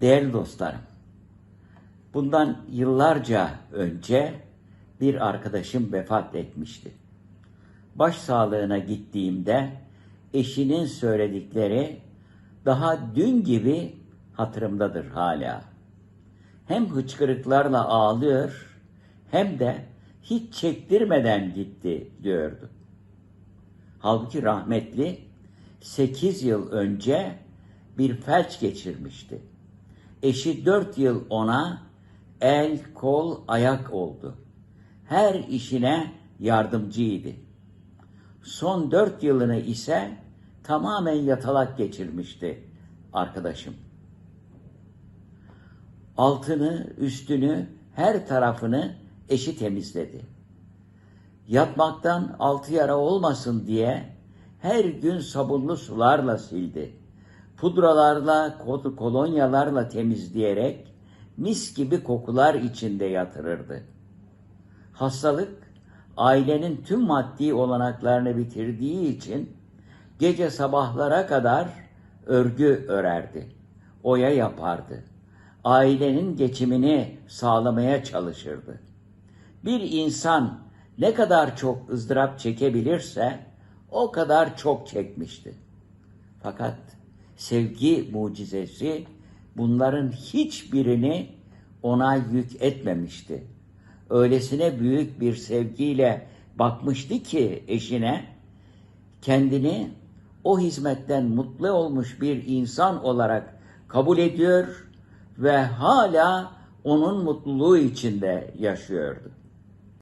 Değerli dostlarım, bundan yıllarca önce bir arkadaşım vefat etmişti. Başsağlığına gittiğimde eşinin söyledikleri daha dün gibi hatırımdadır hala. Hem hıçkırıklarla ağlıyor hem de hiç çektirmeden gitti diyordu. Halbuki rahmetli 8 yıl önce bir felç geçirmişti. Eşi 4 yıl ona el, kol, ayak oldu. Her işine yardımcıydı. Son 4 yılını ise tamamen yatalak geçirmişti arkadaşım. Altını, üstünü, her tarafını eşi temizledi. Yatmaktan altı yara olmasın diye her gün sabunlu sularla sildi. Pudralarla, kol- kolonyalarla temizleyerek mis gibi kokular içinde yatırırdı. Hastalık ailenin tüm maddi olanaklarını bitirdiği için gece sabahlara kadar örgü örerdi. Oya yapardı. Ailenin geçimini sağlamaya çalışırdı. Bir insan ne kadar çok ızdırap çekebilirse o kadar çok çekmişti. Fakat sevgi mucizesi bunların hiçbirini ona yük etmemişti. Öylesine büyük bir sevgiyle bakmıştı ki eşine kendini o hizmetten mutlu olmuş bir insan olarak kabul ediyor ve hala onun mutluluğu içinde yaşıyordu.